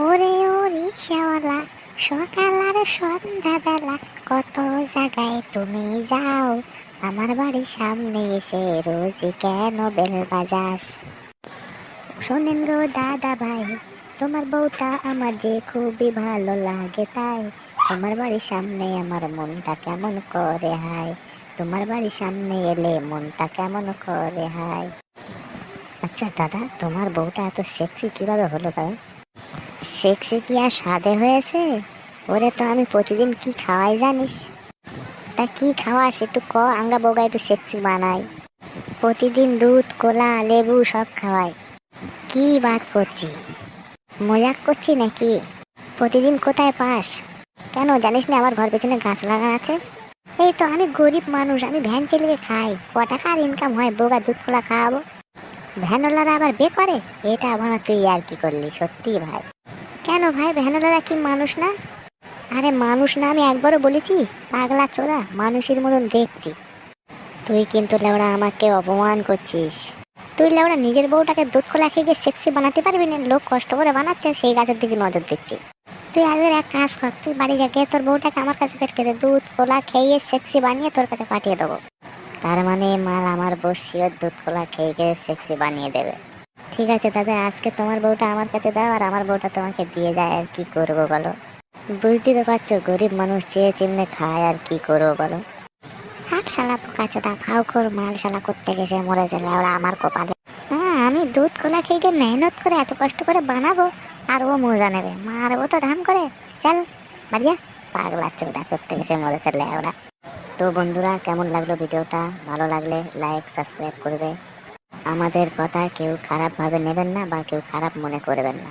ওরে ও রিক্সাওয়ালা সকাল আর সন্ধ্যাবেলা কত জায়গায় তুমি যাও। আমার বাড়ির সামনে এসে রোজই কেন বেল বাজাস? শোনেন গো দাদা ভাই তোমার বউটা আমার যে খুবই ভালো লাগে তাই। তোমার বাড়ির সামনে আমার মনটা কেমন করে হায়? তোমার বাড়ির সামনে এলে মনটা কেমন করে হায়? আচ্ছা দাদা, তোমার বউটা এত সেক্সি কীভাবে হলো দাদা সেক্সি কি আর স্বাদে হয়েছে? ওরে তো আমি প্রতিদিন কি খাওয়াই জানিস? তা কি খাওয়াস একটু ক? আঙ্গা বউগা একটু সেক্সি বানাই। প্রতিদিন দুধ, কোলা, লেবু সব খাওয়াই। কি বাদ করছি? মজাক করছি নাকি? প্রতিদিন কোথায় পাস? কেন জানিস না আমার ঘর পেছনে গাছ লাগা আছে? এই তো আমি গরিব মানুষ, আমি ভ্যান চালিয়ে খাই। ক টাকার ইনকাম হয় বউগা দুধ, কোলা খাওয়াবো? ভ্যানওয়ালারা আবার বে করে এটা আবার তুই আর কি করলি, সত্যি ভাই। কেন ভাই? ভ্যানওয়ালারা কি মানুষ না? আরে মানুষ না, আমি একবারও বলেছি, পাগলা চোরা, মানুষের মতন দেখতি। তুই কিন্তু লেওড়া আমাকে অপমান করছিস। তুই লেওড়া নিজের বউটাকে দুধ খোলা খেয়ে গিয়ে সেক্সি বানাতে পারবি না? লোক কষ্ট করে বানাচ্ছে, সেই গাছের দিকে নজর দিচ্ছি। তুই আগের এক কাজ কর, তুই বাড়ি যা, গিয়ে তোর বউটাকে আমার কাছে পেটকে দে দুধ কোলা খেয়ে সেক্সি বানিয়ে তোর কাছে পাঠিয়ে দেবো। তার মানে মাল আমার বসিও দুধ কোলা খেয়ে গিয়ে সেক্সি বানিয়ে দেবে। ঠিক আছে দাদা, আজকে তোমার বউটা আমার কাছে দাও আর আমার বউটা তোমাকে দিয়ে যায় আর কি করব বলো? বুঝতে তো পারছ, গরিব মানুষ চেয়ে চিমনে খায় আর কি করব বলো? হাট শালা পোকা চোদা, ফাউ কর মাল শালা করতে গেছে মরে গেলে ওরা আমার কপালে। হ্যাঁ আমি দুধ কোলা খেয়ে গিয়ে মেহনত করে এত কষ্ট করে বানাবো? আর ও মজা নেবে, মারবো তো ধাম করে। চল বাড়িয়া পাগলা চোদা করতে গেছে মরে ফেললে ওরা তো বন্ধুরা, কেমন লাগল ভিডিওটা? ভালো লাগলে লাইক সাবস্ক্রাইব করবে। আমাদের কথা কেউ খারাপভাবে নেবেন না বা কেউ খারাপ মনে করবেন না।